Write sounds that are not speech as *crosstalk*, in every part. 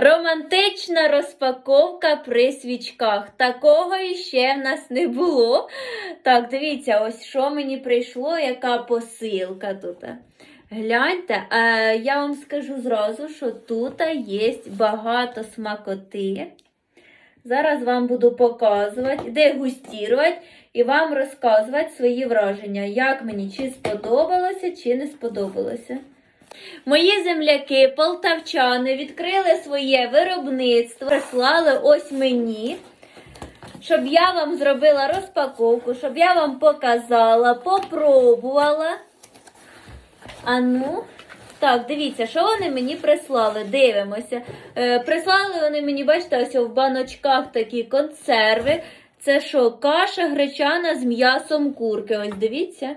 Романтична розпаковка при свічках. Такого іще в нас не було. Так, дивіться, ось що мені прийшло, яка посилка тут. Гляньте, е, я вам скажу зразу, що тут є багато смакоти. Зараз вам буду показувати, дегустувати і вам розказувати свої враження, як мені чи сподобалося, чи не сподобалося. Мої земляки, полтавчани, відкрили своє виробництво, прислали ось мені, щоб я вам зробила розпаковку, щоб я вам показала, попробувала. А ну, так, дивіться, що вони мені прислали. Дивимося. Е, прислали вони мені, бачите, ось в баночках такі консерви. Це що, каша гречана з м'ясом курки. Ось дивіться.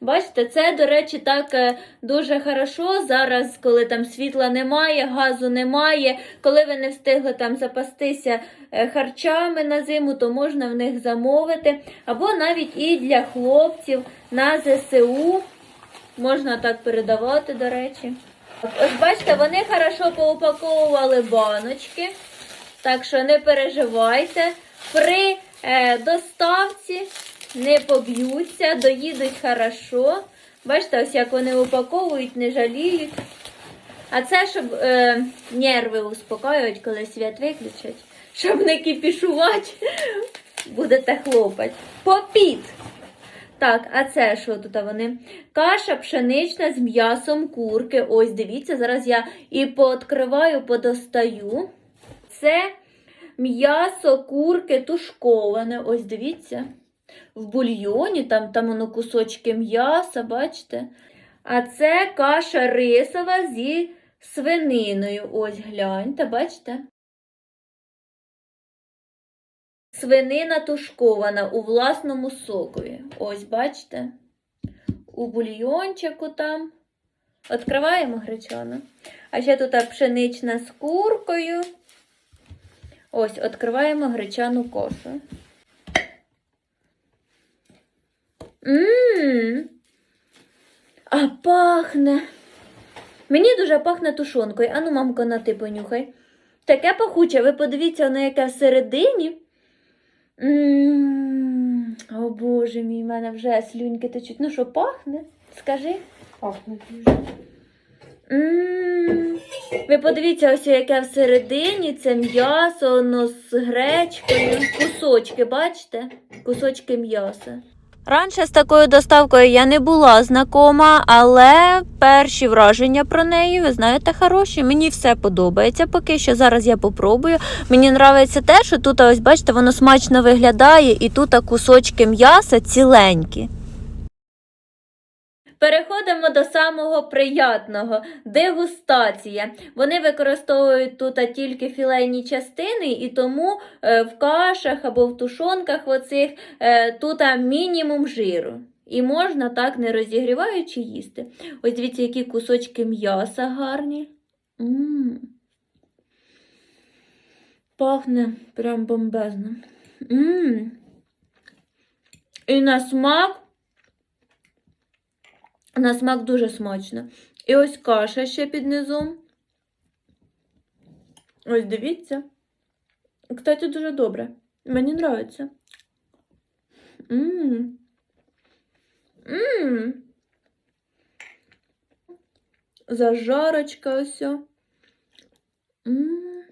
Бачите, це, до речі, так е, дуже хорошо. Зараз, коли там світла немає, газу немає, коли ви не встигли там запастися е, харчами на зиму, то можна в них замовити. Або навіть і для хлопців на ЗСУ. Можна так передавати, до речі. Ось бачите, вони хорошо поупаковували баночки. Так що не переживайте. При е, доставці не поб'ються, доїдуть хорошо. Бачите, ось як вони упаковують, не жаліють. А це, щоб е, нерви успокоюють, коли свят виключать. Щоб не кипішувати, будете хлопати. Попіт! Так, а це що тут вони? Каша пшенична з м'ясом курки. Ось, дивіться, зараз я і пооткриваю, подостаю. Це м'ясо курки тушковане. Ось дивіться. В бульйоні, там, там воно кусочки м'яса, бачите? А це каша рисова зі свининою. Ось гляньте, бачите? Свинина тушкована у власному сокові. Ось, бачите? У бульйончику там. Відкриваємо гречану. А ще тут пшенична з куркою. Ось, відкриваємо гречану кошу. Ммм. А пахне. Мені дуже пахне тушонкою. Ану, мамко, на ти понюхай. Таке пахуче, ви подивіться, воно яке всередині. Ммм, о боже мій, в мене вже слюньки течуть. Ну що, пахне? Скажи. Пахне дуже. Ммм. Ви подивіться, ось яке всередині це м'ясо, воно з гречкою. Кусочки, бачите? Кусочки м'яса. Раніше з такою доставкою я не була знакома, але перші враження про неї, ви знаєте, хороші. Мені все подобається поки що. Зараз я попробую. Мені подобається те, що тут, ось бачите, воно смачно виглядає, і тут кусочки м'яса ціленькі. Переходимо до самого приятного дегустація. Вони використовують тут тільки філейні частини, і тому е, в кашах або в тушонках оцих е, тут мінімум жиру. І можна так не розігріваючи їсти. Ось дивіться, які кусочки м'яса гарні. м Пахне прям бомбезно. м І на смак. На смак дуже смачно. І ось каша ще під низом. Ось дивіться. Кстати, дуже добре. Мені подобається. Ммм. Ммм. Зажарочка ось. Ммм.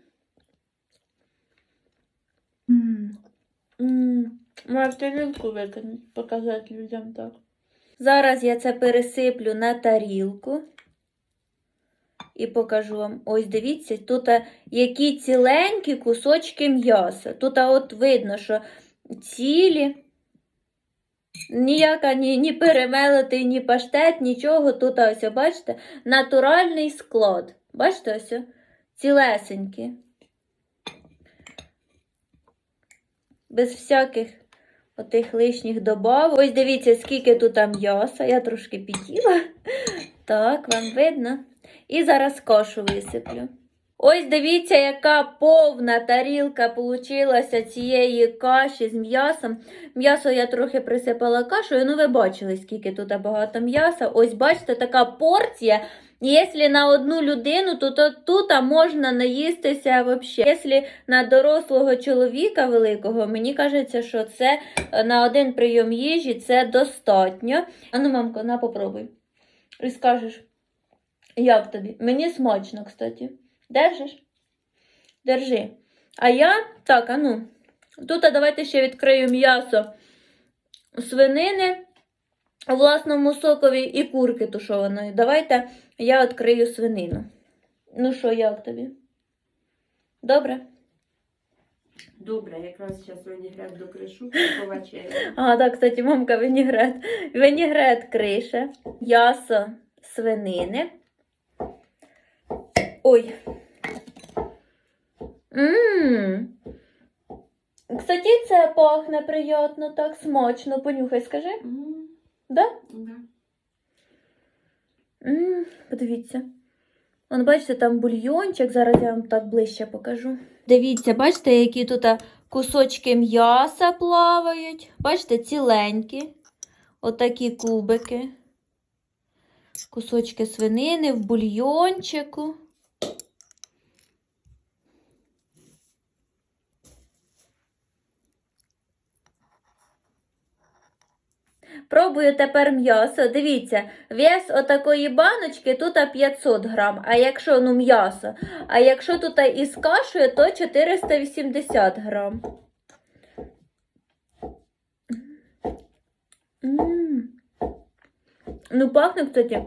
Ммм. Ммм. Маю в тарілку викинути, показати людям так. Зараз я це пересиплю на тарілку і покажу вам. Ось дивіться, тут які ціленькі кусочки м'яса. Тут от видно, що цілі. Ніяка ні, ні перемелитий, ні паштет, нічого. Тут ось, бачите, натуральний склад. Бачите, ось цілесенькі. Без всяких отих лишніх добав. Ось дивіться, скільки тут там м'яса. Я трошки під'їла. Так, вам видно. І зараз кашу висиплю. Ось дивіться, яка повна тарілка получилася цієї каші з м'ясом. М'ясо я трохи присипала кашею. Ну, ви бачили, скільки тут багато м'яса. Ось, бачите, така порція Якщо на одну людину, то, то тут можна наїстися взагалі. Якщо на дорослого чоловіка великого, мені кажеться, що це е, на один прийом їжі це достатньо. А ну, мамко, на попробуй. І скажеш, як тобі? Мені смачно, кстати. Держиш? Держи. А я, так, а ну, тут а давайте ще відкрию м'ясо свинини у власному сокові і курки тушованої. Давайте я відкрию свинину. Ну що, як тобі? Добре? Добре, якраз зараз виніград докришу, повечерю. *laughs* А, так, кстати, мамка винігрет. Винігрет крише, м'ясо свинини. Ой. Ммм. Кстати, це пахне приємно, так смачно. Понюхай, скажи. М, Да? да. М, подивіться. Вон, бачите, там бульйончик, зараз я вам так ближче покажу. Дивіться, бачите, які тут а, кусочки м'яса плавають. Бачите, ціленькі. Отакі кубики. Кусочки свинини в бульйончику. Пробую тепер м'ясо. Дивіться, вес отакої баночки тут 500 грам, а якщо ну м'ясо, а якщо тут із кашею, то 480 грам. Ну, пахне, кстати.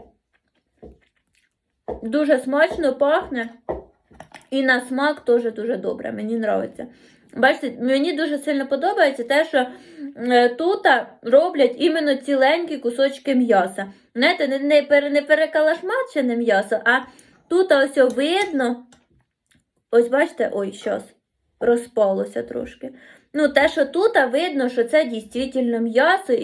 Дуже смачно пахне. І на смак теж дуже добре. Мені подобається. Бачите, мені дуже сильно подобається те, що е, тут роблять іменно ціленькі кусочки м'яса. Знаєте, не, не, не перекалашмачене м'ясо, а тут ось видно. Ось бачите, ой, щас, розпалося трошки. Ну, те, що тут видно, що це дійсно м'ясо.